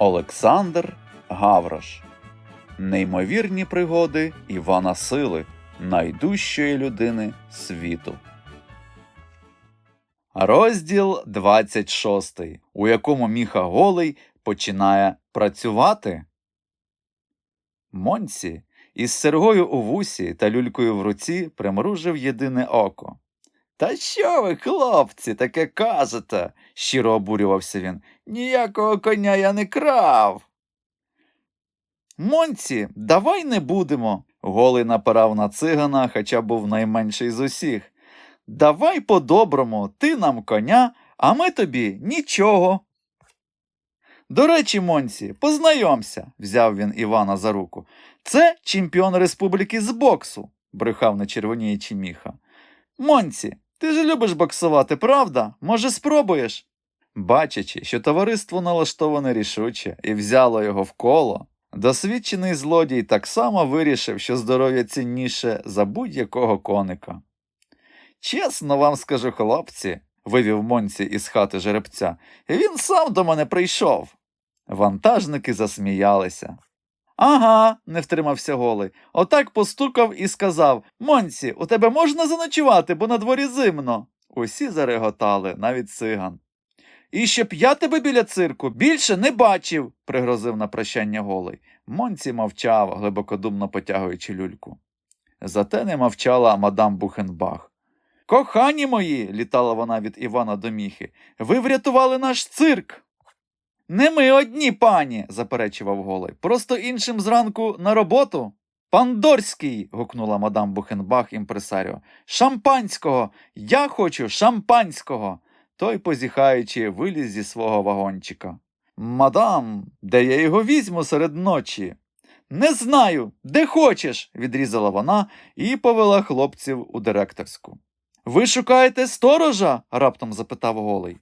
Олександр Гаврош. Неймовірні пригоди Івана Сили, найдужчої людини світу. Розділ 26, у якому Міха Голий починає працювати. Монці із сергою у вусі та люлькою в руці примружив єдине око. Та що ви, хлопці, таке кажете? щиро обурювався він. Ніякого коня я не крав. Монці, давай не будемо. Голий напирав на цигана, хоча був найменший з усіх. Давай по-доброму, ти нам коня, а ми тобі нічого. До речі, Монці, познайомся, взяв він Івана за руку. Це чемпіон республіки з боксу, брехав на червоніючи міха. Монці, ти ж любиш боксувати, правда? Може, спробуєш? Бачачи, що товариство налаштоване рішуче і взяло його в коло, досвідчений злодій так само вирішив, що здоров'я цінніше за будь-якого коника. Чесно вам скажу, хлопці, вивів Монці із хати жеребця, він сам до мене прийшов. Вантажники засміялися. Ага, не втримався голий. Отак постукав і сказав Монці, у тебе можна заночувати, бо на дворі зимно. Усі зареготали, навіть циган. І щоб я тебе біля цирку більше не бачив, пригрозив на прощання голий. Монці мовчав, глибокодумно потягуючи люльку. Зате не мовчала мадам Бухенбах. Кохані мої, літала вона від Івана до міхи, ви врятували наш цирк. Не ми одні, пані, заперечував голий. Просто іншим зранку на роботу. Пандорський. гукнула мадам Бухенбах імпресаріо. Шампанського. Я хочу шампанського. Той, позіхаючи, виліз зі свого вагончика. Мадам, де я його візьму серед ночі? Не знаю, де хочеш, відрізала вона і повела хлопців у директорську. Ви шукаєте сторожа? раптом запитав голий.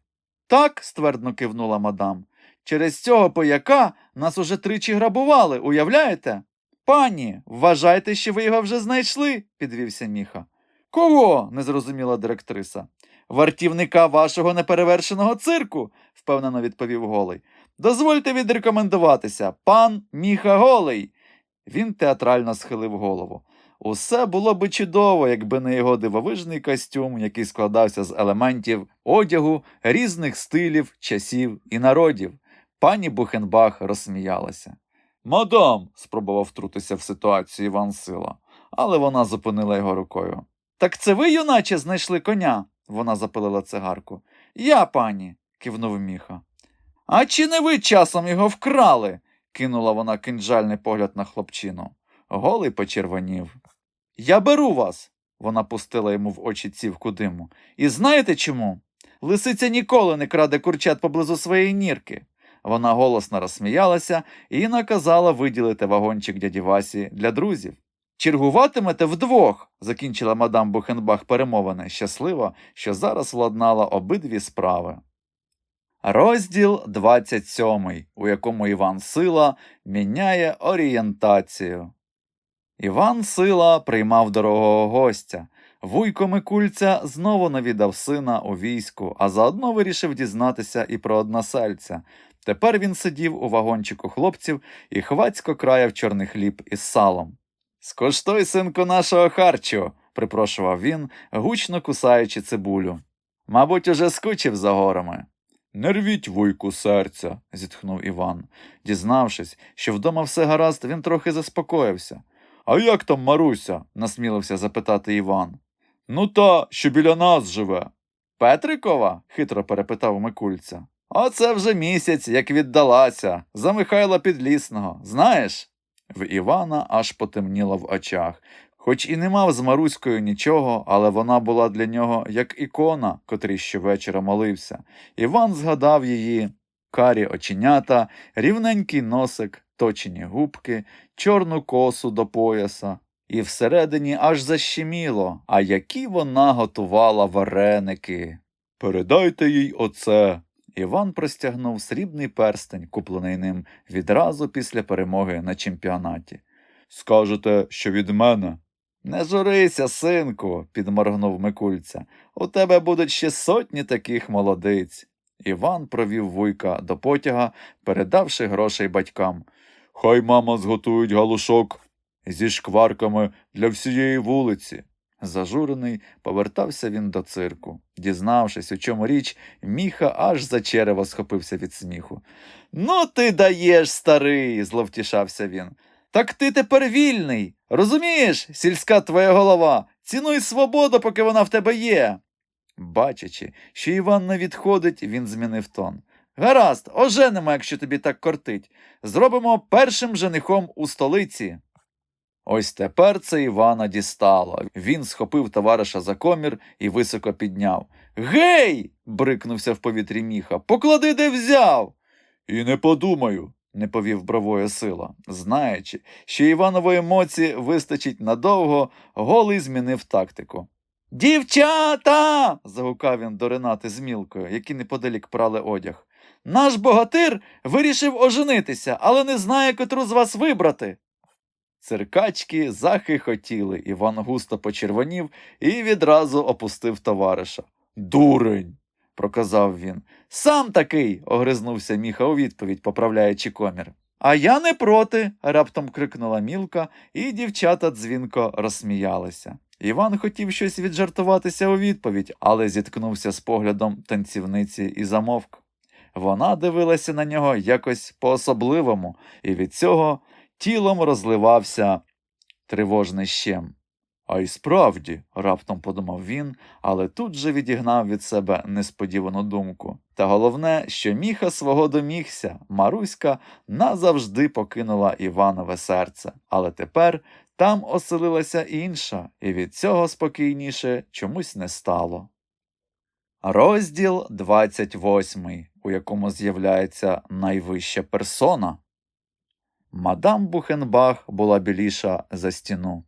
Так, ствердно кивнула мадам. Через цього пояка нас уже тричі грабували, уявляєте? Пані, вважайте, що ви його вже знайшли, підвівся міха. Кого? не зрозуміла директриса. Вартівника вашого неперевершеного цирку, впевнено відповів голий. Дозвольте відрекомендуватися, пан Міха Голий. Він театрально схилив голову. Усе було би чудово, якби не його дивовижний костюм, який складався з елементів одягу, різних стилів, часів і народів. Пані Бухенбах розсміялася. Мадам, спробував втрутися в ситуацію Іван Сила, але вона зупинила його рукою. Так це ви, юначе, знайшли коня? Вона запилила цигарку. Я, пані, кивнув міха. А чи не ви часом його вкрали? кинула вона кинджальний погляд на хлопчину. Голий почервонів. Я беру вас, вона пустила йому в очі цівку диму. І знаєте чому? Лисиця ніколи не краде курчат поблизу своєї нірки. Вона голосно розсміялася і наказала виділити вагончик дяді Васі для друзів. Чергуватимете вдвох, закінчила мадам Бухенбах перемовини, щаслива, що зараз владнала обидві справи. Розділ 27, у якому Іван Сила міняє орієнтацію. Іван Сила приймав дорогого гостя. Вуйко Микульця знову навідав сина у війську, а заодно вирішив дізнатися і про односельця. Тепер він сидів у вагончику хлопців і хвацько краяв чорний хліб із салом. Скоштуй, синку, нашого харчу, припрошував він, гучно кусаючи цибулю. Мабуть, уже скучив за горами. Не рвіть, вуйку, серця, зітхнув Іван. Дізнавшись, що вдома все гаразд, він трохи заспокоївся. А як там Маруся? насмілився запитати Іван. Ну та, що біля нас живе. Петрикова? хитро перепитав Микульця. Оце вже місяць, як віддалася, за Михайла Підлісного, знаєш? В Івана аж потемніло в очах. Хоч і не мав з Маруською нічого, але вона була для нього як ікона, котрий щовечора молився. Іван згадав її карі оченята, рівненький носик, точені губки, чорну косу до пояса. І всередині аж защеміло, а які вона готувала вареники. Передайте їй оце. Іван простягнув срібний перстень, куплений ним відразу після перемоги на чемпіонаті. Скажете, що від мене? Не журися, синку, підморгнув Микульця. У тебе будуть ще сотні таких молодиць. Іван провів вуйка до потяга, передавши грошей батькам. Хай мама зготують галушок зі шкварками для всієї вулиці. Зажурений, повертався він до цирку. Дізнавшись, у чому річ, міха аж за черево схопився від сміху. Ну, ти даєш, старий, зловтішався він. Так ти тепер вільний. Розумієш, сільська твоя голова, цінуй свободу, поки вона в тебе є. Бачачи, що Іван не відходить, він змінив тон. Гаразд, оженимо, якщо тобі так кортить. Зробимо першим женихом у столиці. Ось тепер це Івана дістало. Він схопив товариша за комір і високо підняв. Гей. брикнувся в повітрі міха. Поклади, де взяв. І не подумаю, не повів бровою сила. Знаючи, що Іванової емоції вистачить надовго, голий змінив тактику. Дівчата. загукав він до Ренати з мілкою, які неподалік прали одяг. Наш богатир вирішив оженитися, але не знає, котру з вас вибрати. Циркачки захихотіли, Іван густо почервонів і відразу опустив товариша. Дурень, проказав він. Сам такий, огризнувся міха у відповідь, поправляючи комір. А я не проти, раптом крикнула мілка, і дівчата дзвінко розсміялися. Іван хотів щось віджартуватися у відповідь, але зіткнувся з поглядом танцівниці і замовк. Вона дивилася на нього якось по-особливому, і від цього тілом розливався тривожний щем. А й справді, раптом подумав він, але тут же відігнав від себе несподівану думку. Та головне, що міха свого домігся, Маруська назавжди покинула Іванове серце, але тепер там оселилася інша, і від цього спокійніше чомусь не стало. Розділ 28, у якому з'являється найвища персона. Мадам Бухенбах була біліша за стіну.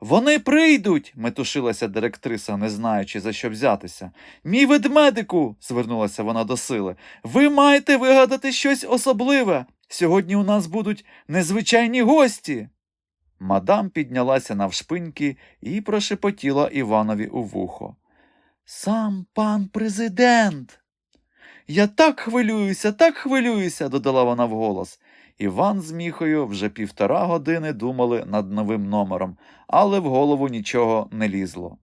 Вони прийдуть, метушилася директриса, не знаючи, за що взятися. Мій ведмедику, звернулася вона до сили. Ви маєте вигадати щось особливе. Сьогодні у нас будуть незвичайні гості. Мадам піднялася навшпиньки і прошепотіла Іванові у вухо. Сам пан президент. Я так хвилююся, так хвилююся, додала вона вголос. Іван з міхою вже півтора години думали над новим номером, але в голову нічого не лізло.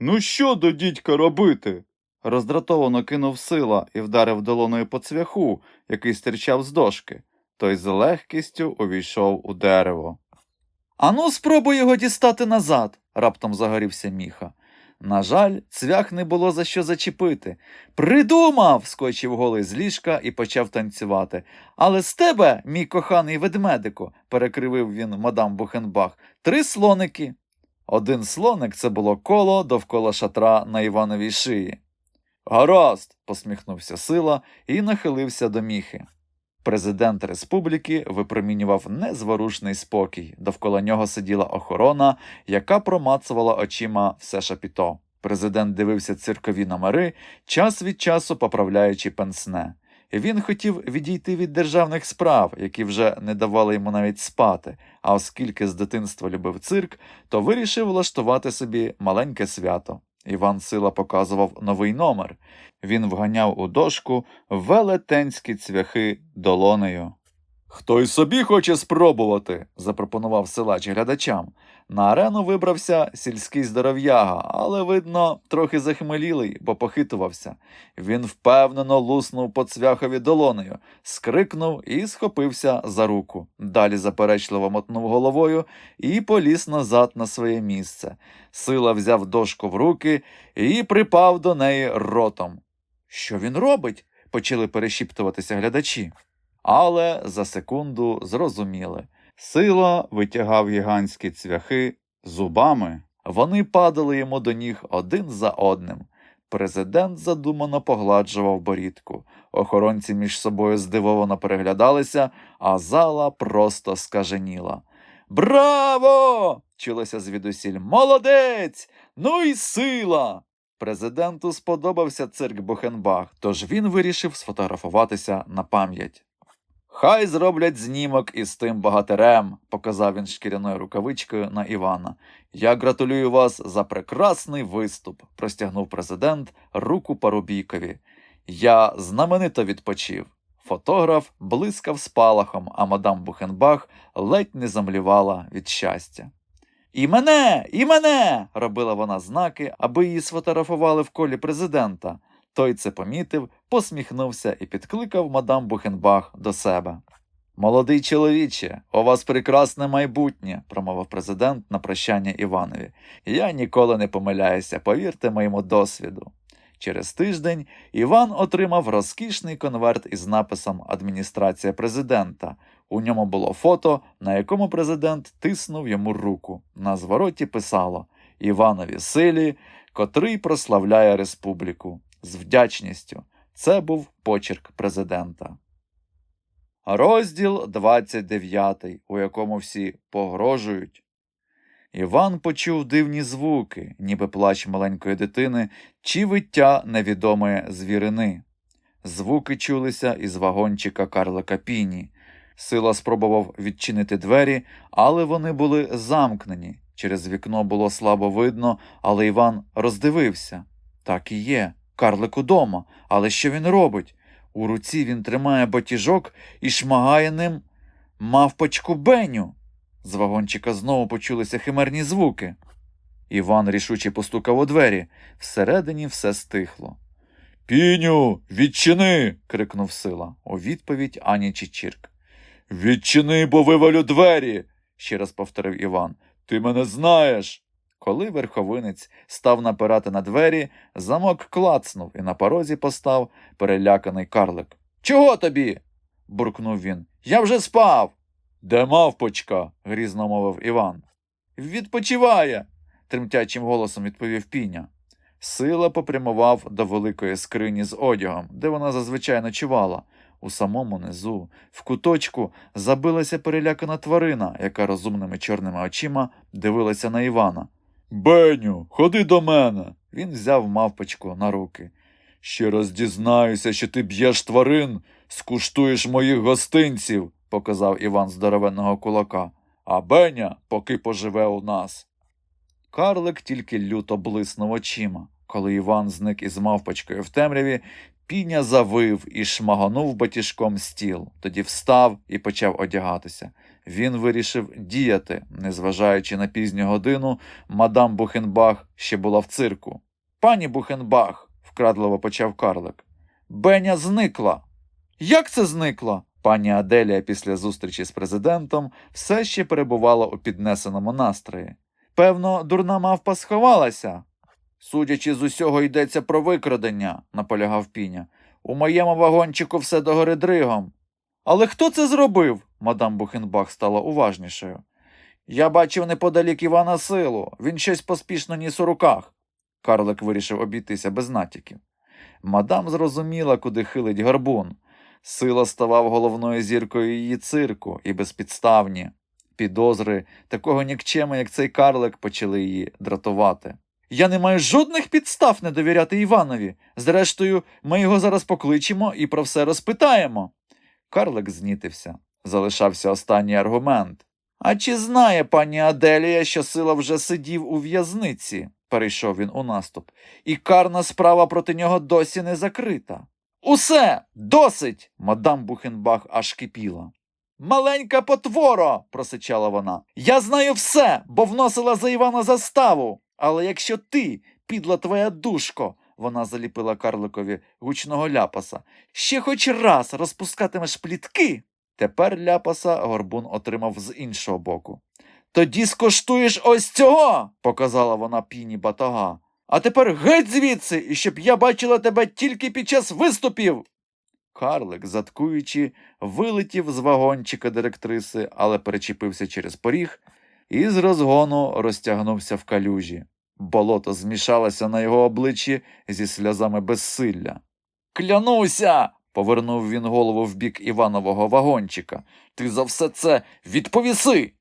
Ну що до дідька робити? роздратовано кинув сила і вдарив долоною по цвяху, який стирчав з дошки. Той з легкістю увійшов у дерево. Ану, спробуй його дістати назад, раптом загорівся міха. На жаль, цвях не було за що зачепити. Придумав. скочив голий з ліжка і почав танцювати. Але з тебе, мій коханий ведмедику, перекривив він мадам Бухенбах, три слоники. Один слоник це було коло довкола шатра на Івановій шиї. Гаразд, посміхнувся сила і нахилився до міхи. Президент республіки випромінював незворушний спокій. Довкола нього сиділа охорона, яка промацувала очима все шапіто. Президент дивився циркові номери, час від часу поправляючи пенсне. Він хотів відійти від державних справ, які вже не давали йому навіть спати, а оскільки з дитинства любив цирк, то вирішив влаштувати собі маленьке свято. Іван Сила показував новий номер. Він вганяв у дошку велетенські цвяхи долонею. Хто й собі хоче спробувати, запропонував силач глядачам. На арену вибрався сільський здоров'яга, але, видно, трохи захмелілий, бо похитувався. Він впевнено луснув по цвяхові долонею, скрикнув і схопився за руку. Далі заперечливо мотнув головою і поліз назад на своє місце. Сила взяв дошку в руки і припав до неї ротом. Що він робить? почали перешіптуватися глядачі. Але за секунду зрозуміли. Сила витягав гігантські цвяхи зубами. Вони падали йому до ніг один за одним. Президент задумано погладжував борідку. Охоронці між собою здивовано переглядалися, а зала просто скаженіла. Браво! чулося звідусіль. Молодець! Ну і сила! Президенту сподобався цирк Бухенбах, тож він вирішив сфотографуватися на пам'ять. Хай зроблять знімок із тим богатирем, показав він шкіряною рукавичкою на Івана. Я гратулюю вас за прекрасний виступ, простягнув президент руку Парубійкові. Я знаменито відпочив. Фотограф блискав спалахом, а мадам Бухенбах ледь не замлівала від щастя. І мене, і мене. робила вона знаки, аби її сфотографували в колі президента. Той це помітив, посміхнувся і підкликав мадам Бухенбах до себе. Молодий чоловіче, у вас прекрасне майбутнє, промовив президент на прощання Іванові. Я ніколи не помиляюся, повірте моєму досвіду. Через тиждень Іван отримав розкішний конверт із написом Адміністрація президента. У ньому було фото, на якому президент тиснув йому руку. На звороті писало Іванові силі, котрий прославляє республіку. З вдячністю. Це був почерк президента. Розділ 29, у якому всі погрожують. Іван почув дивні звуки, ніби плач маленької дитини чи виття невідомої звірини. Звуки чулися із вагончика Карлика Піні. Сила спробував відчинити двері, але вони були замкнені. Через вікно було слабо видно, але Іван роздивився. Так і є. Карлик удома. Але що він робить? У руці він тримає батіжок і шмагає ним мавпочку Беню. З вагончика знову почулися химерні звуки. Іван рішуче постукав у двері. Всередині все стихло. Піню, відчини. крикнув сила. У відповідь ані Чичірк. Відчини, бо вивалю двері. ще раз повторив Іван. Ти мене знаєш. Коли верховинець став напирати на двері, замок клацнув і на порозі постав переляканий карлик. Чого тобі? буркнув він. Я вже спав. Де мавпочка? грізно мовив Іван. Відпочиває, тремтячим голосом відповів піня. Сила попрямував до великої скрині з одягом, де вона зазвичай ночувала. У самому низу, в куточку, забилася перелякана тварина, яка розумними чорними очима дивилася на Івана. Беню, ходи до мене. Він взяв мавпочку на руки. Ще раз дізнаюся, що ти б'єш тварин, скуштуєш моїх гостинців, показав Іван здоровенного кулака. А Беня поки поживе у нас. Карлик тільки люто блиснув очима. Коли Іван зник із мавпочкою в темряві, піня завив і шмаганув батіжком стіл, тоді встав і почав одягатися. Він вирішив діяти, незважаючи на пізню годину, мадам Бухенбах ще була в цирку. Пані Бухенбах, вкрадливо почав карлик. Беня зникла. Як це зникла? Пані Аделія після зустрічі з президентом все ще перебувала у піднесеному настрої. Певно, дурна мавпа сховалася. Судячи з усього, йдеться про викрадення, наполягав піня. У моєму вагончику все догори дригом. Але хто це зробив? мадам Бухенбах стала уважнішою. Я бачив неподалік Івана силу, він щось поспішно ніс у руках. Карлик вирішив обійтися без натяків. Мадам зрозуміла, куди хилить гарбун. Сила ставав головною зіркою її цирку і безпідставні. Підозри такого нікчема, як цей карлик, почали її дратувати. Я не маю жодних підстав не довіряти Іванові. Зрештою, ми його зараз покличемо і про все розпитаємо. Карлик знітився. Залишався останній аргумент. А чи знає пані Аделія, що сила вже сидів у в'язниці? перейшов він у наступ, і карна справа проти нього досі не закрита. Усе досить. мадам Бухенбах аж кипіла. Маленька потворо, просичала вона. Я знаю все, бо вносила за Івана заставу. Але якщо ти, підла твоя душко, вона заліпила карликові гучного ляпаса, ще хоч раз розпускатимеш плітки. Тепер ляпаса горбун отримав з іншого боку. Тоді скоштуєш ось цього, показала вона піні батога. А тепер геть звідси, і щоб я бачила тебе тільки під час виступів. Карлик, заткуючи, вилетів з вагончика директриси, але перечепився через поріг і з розгону розтягнувся в калюжі. Болото змішалося на його обличчі зі сльозами безсилля. Клянуся. повернув він голову в бік Іванового вагончика. Ти за все це відповіси.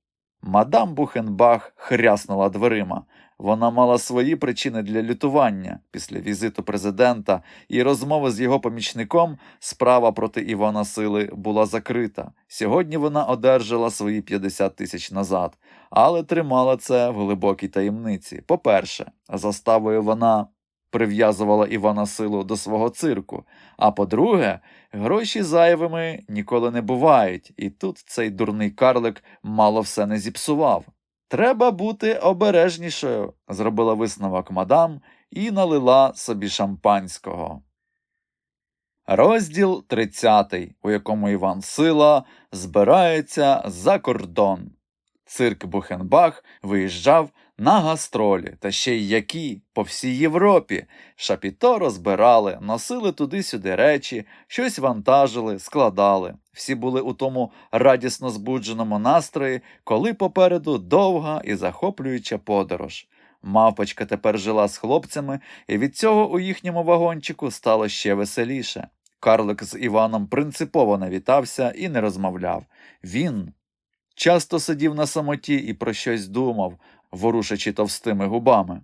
Мадам Бухенбах хряснула дверима. Вона мала свої причини для лютування. Після візиту президента і розмови з його помічником справа проти Івана Сили була закрита. Сьогодні вона одержала свої 50 тисяч назад, але тримала це в глибокій таємниці. По-перше, заставою вона прив'язувала Івана Силу до свого цирку. А по-друге, гроші зайвими ніколи не бувають, і тут цей дурний карлик мало все не зіпсував. Треба бути обережнішою, зробила висновок мадам і налила собі шампанського. Розділ 30, у якому Іван Сила збирається за кордон. Цирк Бухенбах виїжджав на гастролі, та ще й які по всій Європі. Шапіто розбирали, носили туди-сюди речі, щось вантажили, складали. Всі були у тому радісно збудженому настрої, коли попереду довга і захоплююча подорож. Мавпочка тепер жила з хлопцями, і від цього у їхньому вагончику стало ще веселіше. Карлик з Іваном принципово не вітався і не розмовляв. Він часто сидів на самоті і про щось думав, ворушачи товстими губами.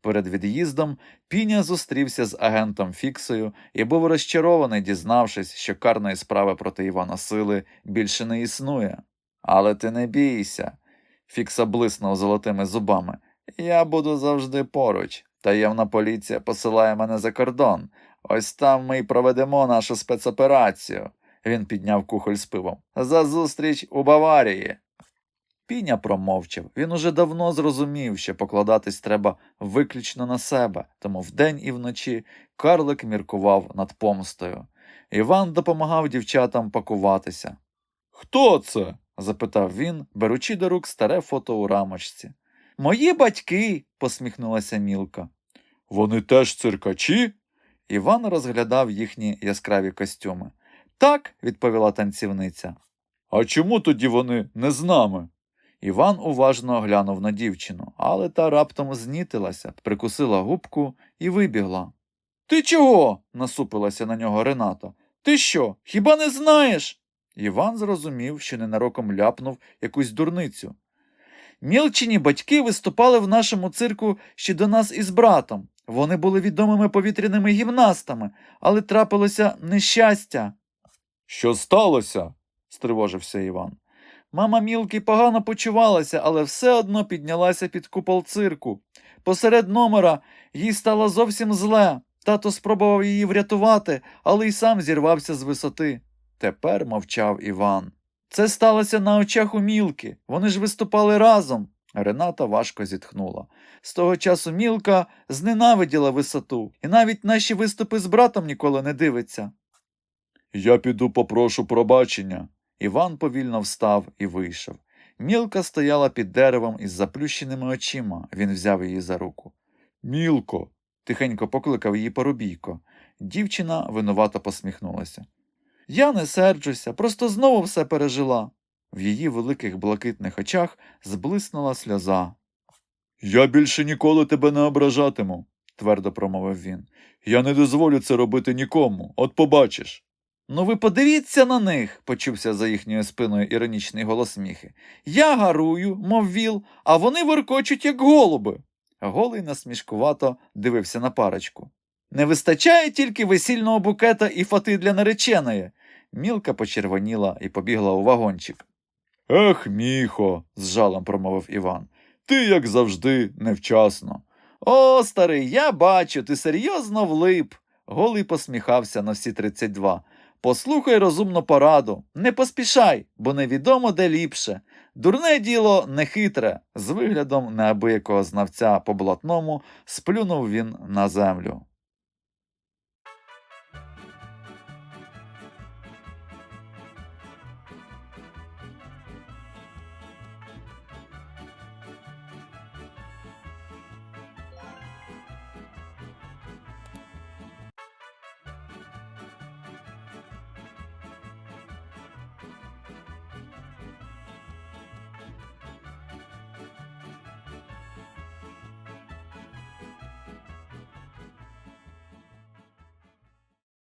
Перед від'їздом Піня зустрівся з агентом Фіксою і був розчарований, дізнавшись, що карної справи проти Івана Сили більше не існує. Але ти не бійся. Фікса блиснув золотими зубами. Я буду завжди поруч. Таємна поліція посилає мене за кордон. Ось там ми й проведемо нашу спецоперацію. Він підняв кухоль з пивом. За зустріч у Баварії. Піня промовчав. Він уже давно зрозумів, що покладатись треба виключно на себе, тому вдень і вночі карлик міркував над помстою. Іван допомагав дівчатам пакуватися. Хто це? запитав він, беручи до рук старе фото у рамочці. Мої батьки, посміхнулася Мілка. Вони теж циркачі? Іван розглядав їхні яскраві костюми. Так, відповіла танцівниця. А чому тоді вони не з нами? Іван уважно глянув на дівчину, але та раптом знітилася, прикусила губку і вибігла. Ти чого? насупилася на нього Рената. Ти що, хіба не знаєш? Іван зрозумів, що ненароком ляпнув якусь дурницю. Мілчині батьки виступали в нашому цирку ще до нас із братом. Вони були відомими повітряними гімнастами, але трапилося нещастя. Що сталося? стривожився Іван. Мама Мілки погано почувалася, але все одно піднялася під купол цирку. Посеред номера їй стало зовсім зле. Тато спробував її врятувати, але й сам зірвався з висоти. Тепер мовчав Іван. Це сталося на очах у Мілки. Вони ж виступали разом. Рената важко зітхнула. З того часу Мілка зненавиділа висоту, і навіть наші виступи з братом ніколи не дивиться. Я піду попрошу пробачення. Іван повільно встав і вийшов. Мілка стояла під деревом із заплющеними очима. Він взяв її за руку. Мілко. тихенько покликав її Поробійко. Дівчина винувато посміхнулася. Я не серджуся, просто знову все пережила. В її великих блакитних очах зблиснула сльоза. Я більше ніколи тебе не ображатиму, твердо промовив він. Я не дозволю це робити нікому, от побачиш. Ну ви подивіться на них, почувся за їхньою спиною іронічний голос сміхи. Я гарую, мов віл, а вони воркочуть, як голуби. Голий насмішкувато дивився на парочку. Не вистачає тільки весільного букета і фати для нареченої. Мілка почервоніла і побігла у вагончик. Ех, міхо, з жалем промовив Іван. Ти, як завжди, невчасно. О, старий, я бачу, ти серйозно влип. Голий посміхався на всі тридцять два. Послухай розумну пораду, не поспішай, бо невідомо де ліпше. Дурне діло нехитре. З виглядом неабиякого знавця по блатному сплюнув він на землю.